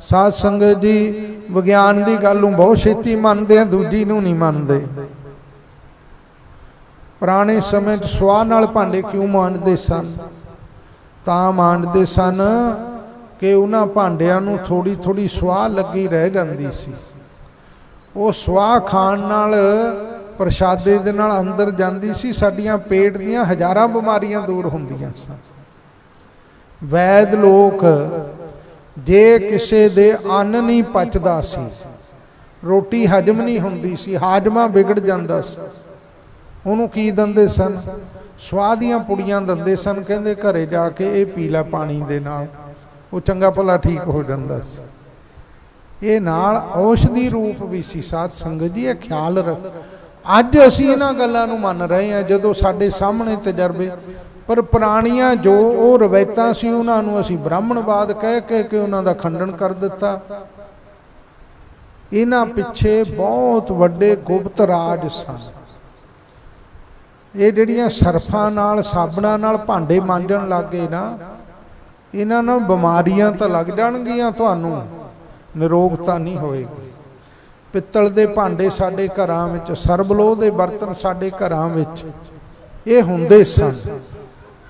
ਸਾਧ ਸੰਗਤ ਜੀ, ਵਿਗਿਆਨ ਦੀ ਗੱਲ ਨੂੰ ਬਹੁਤ ਛੇਤੀ ਮੰਨਦੇ ਆ, ਦੂਜੀ ਨੂੰ ਨਹੀਂ ਮੰਨਦੇ। ਪੁਰਾਣੇ ਸਮੇਂ 'ਚ ਸਵਾਹ ਨਾਲ ਭਾਂਡੇ ਕਿਉਂ ਮਾਂਜਦੇ ਸਨ? ਤਾਂ ਮਾਂਜਦੇ ਸਨ ਕਿ ਉਹਨਾਂ ਭਾਂਡਿਆਂ ਨੂੰ ਥੋੜੀ ਥੋੜੀ ਸਵਾਹ ਲੱਗੀ ਰਹਿ ਜਾਂਦੀ ਸੀ। ਉਹ ਸਵਾਹ ਖਾਣ ਨਾਲ ਪ੍ਰਸ਼ਾਦੇ ਦੇ ਨਾਲ ਅੰਦਰ ਜਾਂਦੀ ਸੀ, ਸਾਡੀਆਂ ਪੇਟ ਦੀਆਂ ਹਜ਼ਾਰਾਂ ਬਿਮਾਰੀਆਂ ਦੂਰ ਹੁੰਦੀਆਂ ਸਨ। ਵੈਦ ਲੋਕ ਜੇ ਕਿਸੇ ਦੇ ਅੰਨ ਨਹੀਂ ਪਚਦਾ ਸੀ, ਰੋਟੀ ਹਜਮ ਨਹੀਂ ਹੁੰਦੀ ਸੀ, ਹਾਜਮਾ ਵਿਗੜ ਜਾਂਦਾ ਸੀ। ਉਹਨੂੰ ਕੀ ਦੰਦੇ ਸਨ? ਸਵਾਹ ਦੀਆਂ ਪੁੜੀਆਂ ਦੰਦੇ ਸਨ, ਕਹਿੰਦੇ ਘਰੇ ਜਾ ਕੇ ਇਹ ਪੀ ਲੈ ਪਾਣੀ ਦੇ ਨਾਲ, ਉਹ ਚੰਗਾ ਭਲਾ ਠੀਕ ਹੋ ਜਾਂਦਾ ਸੀ। ਇਹ ਨਾਲ ਔਸ਼ਧੀ ਰੂਪ ਵੀ ਸੀ। ਸਾਧ ਸੰਗਤ ਜੀ, ਇਹ ਖਿਆਲ ਰੱਖ। ਅੱਜ ਅਸੀਂ ਇਹਨਾਂ ਗੱਲਾਂ ਨੂੰ ਮੰਨ ਰਹੇ ਹਾਂ, ਜਦੋਂ ਸਾਡੇ ਸਾਹਮਣੇ ਤਜਰਬੇ ਪਰ ਪੁਰਾਣੀਆਂ ਜੋ ਉਹ ਰਵਾਇਤਾਂ ਸੀ, ਉਹਨਾਂ ਨੂੰ ਅਸੀਂ ਬ੍ਰਾਹਮਣਵਾਦ ਕਹਿ ਕਹਿ ਕੇ ਉਹਨਾਂ ਦਾ ਖੰਡਨ ਕਰ ਦਿੱਤਾ। ਇਹਨਾਂ ਪਿੱਛੇ ਬਹੁਤ ਵੱਡੇ ਗੁਪਤ ਰਾਜ ਸਨ। ਇਹ ਜਿਹੜੀਆਂ ਸਰਫਾਂ ਨਾਲ, ਸਾਬਣਾਂ ਨਾਲ ਭਾਂਡੇ ਮਾਂਜਣ ਲੱਗੇ ਨਾ, ਇਹਨਾਂ ਨਾਲ ਬਿਮਾਰੀਆਂ ਤਾਂ ਲੱਗ ਜਾਣਗੀਆਂ ਤੁਹਾਨੂੰ, ਨਿਰੋਗਤਾ ਨਹੀਂ ਹੋਏਗੀ। ਪਿੱਤਲ ਦੇ ਭਾਂਡੇ ਸਾਡੇ ਘਰਾਂ ਵਿੱਚ, ਸਰਬਲੋਹ ਦੇ ਬਰਤਨ ਸਾਡੇ ਘਰਾਂ ਵਿੱਚ, ਇਹ ਹੁੰਦੇ ਸਨ।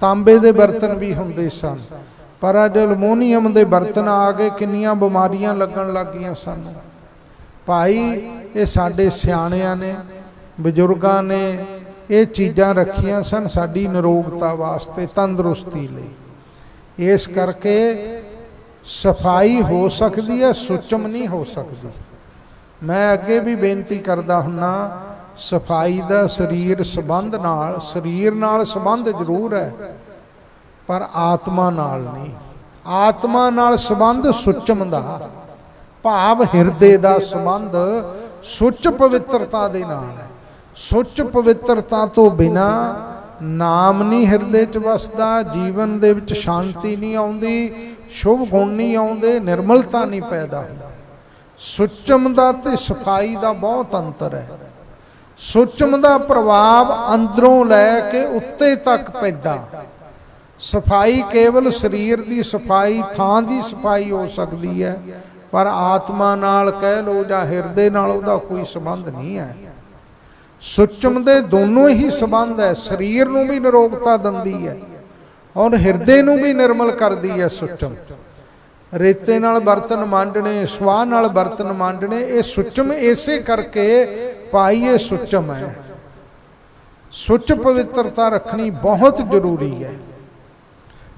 ਤਾਂਬੇ ਦੇ ਬਰਤਨ ਵੀ ਹੁੰਦੇ ਸਨ। ਪਰ ਅੱਜ ਅਲਮੋਨੀਅਮ ਦੇ ਬਰਤਨ ਆ ਕੇ ਕਿੰਨੀਆਂ ਬਿਮਾਰੀਆਂ ਲੱਗਣ ਲੱਗੀਆਂ ਸਾਨੂੰ। ਭਾਈ, ਇਹ ਸਾਡੇ ਸਿਆਣਿਆਂ ਨੇ, ਬਜ਼ੁਰਗਾਂ ਨੇ ਇਹ ਚੀਜ਼ਾਂ ਰੱਖੀਆਂ ਸਨ ਸਾਡੀ ਨਿਰੋਗਤਾ ਵਾਸਤੇ, ਤੰਦਰੁਸਤੀ ਲਈ। ਇਸ ਕਰਕੇ ਸਫ਼ਾਈ ਹੋ ਸਕਦੀ ਹੈ, ਸੁਚਮ ਨਹੀਂ ਹੋ ਸਕਦੀ। ਮੈਂ ਅੱਗੇ ਵੀ ਬੇਨਤੀ ਕਰਦਾ ਹੁੰਨਾ ਸਫ਼ਾਈ ਦਾ ਸਰੀਰ ਸੰਬੰਧ ਨਾਲ, ਸਰੀਰ ਨਾਲ ਸੰਬੰਧ ਜ਼ਰੂਰ ਹੈ, ਪਰ ਆਤਮਾ ਨਾਲ ਨਹੀਂ। ਆਤਮਾ ਨਾਲ ਸੰਬੰਧ ਸੁਚਮ ਦਾ, ਭਾਵ ਹਿਰਦੇ ਦਾ ਸੰਬੰਧ ਸੁੱਚ ਪਵਿੱਤਰਤਾ ਦੇ ਨਾਲ ਹੈ। ਸੁੱਚ ਪਵਿੱਤਰਤਾ ਤੋਂ ਬਿਨਾ ਨਾਮ ਨਹੀਂ ਹਿਰਦੇ 'ਚ ਵਸਦਾ, ਜੀਵਨ ਦੇ ਵਿੱਚ ਸ਼ਾਂਤੀ ਨਹੀਂ ਆਉਂਦੀ, ਸ਼ੁਭ ਗੁਣ ਨਹੀਂ ਆਉਂਦੇ, ਨਿਰਮਲਤਾ ਨਹੀਂ ਪੈਦਾ ਹੁੰਦੀ। ਸੁੱਚਮ ਦਾ ਤੇ ਸਫ਼ਾਈ ਦਾ ਬਹੁਤ ਅੰਤਰ ਹੈ। ਸੁਚਮ ਦਾ ਪ੍ਰਭਾਵ ਅੰਦਰੋਂ ਲੈ ਕੇ ਉੱਤੇ ਤੱਕ ਪੈਂਦਾ। ਸਫ਼ਾਈ ਕੇਵਲ ਸਰੀਰ ਦੀ ਸਫ਼ਾਈ, ਥਾਂ ਦੀ ਸਫ਼ਾਈ ਹੋ ਸਕਦੀ ਹੈ, ਪਰ ਆਤਮਾ ਨਾਲ ਕਹਿ ਲੋ ਜਾਂ ਹਿਰਦੇ ਨਾਲ ਉਹਦਾ ਕੋਈ ਸੰਬੰਧ ਨਹੀਂ ਹੈ। ਸੁੱਚਮ ਦੇ ਦੋਨੋਂ ਹੀ ਸੰਬੰਧ ਹੈ, ਸਰੀਰ ਨੂੰ ਵੀ ਨਿਰੋਗਤਾ ਦਿੰਦੀ ਹੈ ਔਰ ਹਿਰਦੇ ਨੂੰ ਵੀ ਨਿਰਮਲ ਕਰਦੀ ਹੈ ਸੁੱਚਮ ਰੇਤੇ ਨਾਲ ਬਰਤਨ ਮਾਂਡਣੇ, ਸਵਾਹ ਨਾਲ ਬਰਤਨ ਮਾਂਡਣੇ, ਇਹ ਸੁੱਚਮ ਇਸੇ ਕਰਕੇ ਪਾਈਏ ਇਹ ਸੁੱਚਮ ਹੈ। ਸੁੱਚ ਪਵਿੱਤਰਤਾ ਰੱਖਣੀ ਬਹੁਤ ਜ਼ਰੂਰੀ ਹੈ।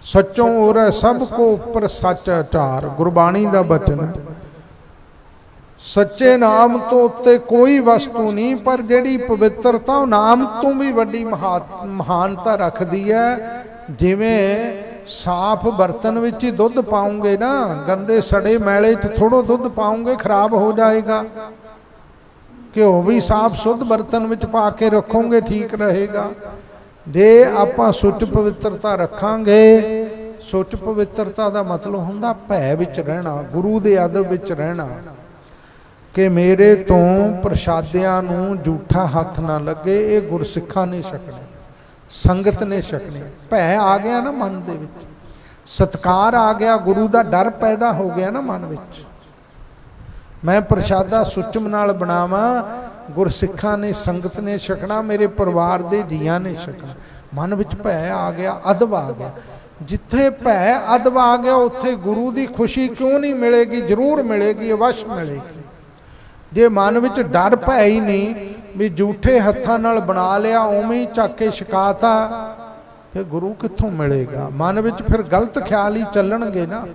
ਸੱਚੋਂ ਔਰ ਸਭ ਕੋ ਉੱਪਰ ਸੱਚ ਆਚਾਰ ਗੁਰਬਾਣੀ ਦਾ ਬਚਨ। ਸੱਚੇ ਨਾਮ ਤੋਂ ਉੱਤੇ ਕੋਈ ਵਸਤੂ ਨਹੀਂ, ਪਰ ਜਿਹੜੀ ਪਵਿੱਤਰਤਾ ਉਹ ਨਾਮ ਤੋਂ ਵੀ ਵੱਡੀ ਮਹਾ- ਮਹਾਨਤਾ ਰੱਖਦੀ ਹੈ। ਜਿਵੇਂ ਸਾਫ਼ ਬਰਤਨ ਵਿੱਚ ਹੀ ਦੁੱਧ ਪਾਉਂਗੇ ਨਾ, ਗੰਦੇ ਸੜੇ ਮੈਲੇ 'ਚ ਥੋੜੋ ਦੁੱਧ ਪਾਉਂਗੇ, ਖਰਾਬ ਹੋ ਜਾਏਗਾ। ਘਿਓ ਵੀ ਸਾਫ਼ ਸੁੱਧ ਬਰਤਨ ਵਿੱਚ ਪਾ ਕੇ ਰੱਖੋਗੇ, ਠੀਕ ਰਹੇਗਾ। ਜੇ ਆਪਾਂ ਸੁੱਚ ਪਵਿੱਤਰਤਾ ਰੱਖਾਂਗੇ, ਸੁੱਚ ਪਵਿੱਤਰਤਾ ਦਾ ਮਤਲਬ ਹੁੰਦਾ ਭੈ ਵਿੱਚ ਰਹਿਣਾ, ਗੁਰੂ ਦੇ ਅਦਬ ਵਿੱਚ ਰਹਿਣਾ। ਕਿ ਮੇਰੇ ਤੋਂ ਪ੍ਰਸ਼ਾਦਿਆਂ ਨੂੰ ਝੂਠਾ ਹੱਥ ਨਾ ਲੱਗੇ, ਇਹ ਗੁਰਸਿੱਖਾਂ ਨੇ ਛਕਣੇ। ਸੰਗਤ ਨੇ ਛਕਣੀ। ਭੈ ਆ ਗਿਆ ਨਾ ਮਨ ਦੇ ਵਿੱਚ। ਸਤਕਾਰ ਆ ਗਿਆ, ਗੁਰੂ ਦਾ ਡਰ ਪੈਦਾ ਹੋ ਗਿਆ ਨਾ ਮਨ ਵਿੱਚ। ਮੈਂ ਪ੍ਰਸ਼ਾਦਾ ਸੁਚਮ ਨਾਲ ਬਣਾਵਾਂ, ਗੁਰਸਿੱਖਾਂ ਨੇ, ਸੰਗਤ ਨੇ ਛਕਣਾ, ਮੇਰੇ ਪਰਿਵਾਰ ਦੇ ਜੀਆਂ ਨੇ ਛਕਣਾ। ਮਨ ਵਿੱਚ ਭੈ ਆ ਗਿਆ, ਅਦਬ ਆ ਗਿਆ। ਜਿੱਥੇ ਭੈ, ਅਦਬ ਆ ਗਿਆ, ਉੱਥੇ ਗੁਰੂ ਦੀ ਖੁਸ਼ੀ ਕਿਉਂ ਨਹੀਂ ਮਿਲੇਗੀ? ਜ਼ਰੂਰ ਮਿਲੇਗੀ, ਅਵਸ਼ ਮਿਲੇਗੀ। ਜੇ ਮਨ ਵਿੱਚ ਡਰ ਭੈ ਹੀ ਨਹੀਂ ਵੀ ਝੂਠੇ ਹੱਥਾਂ ਨਾਲ ਬਣਾ ਲਿਆ, ਉਵੇਂ ਹੀ ਚੱਕ ਕੇ ਛਕਾਤਾ, ਫਿਰ ਗੁਰੂ ਕਿੱਥੋਂ ਮਿਲੇਗਾ? ਮਨ ਵਿੱਚ ਫਿਰ ਗਲਤ ਖਿਆਲ ਹੀ ਚੱਲਣਗੇ ਨਾ।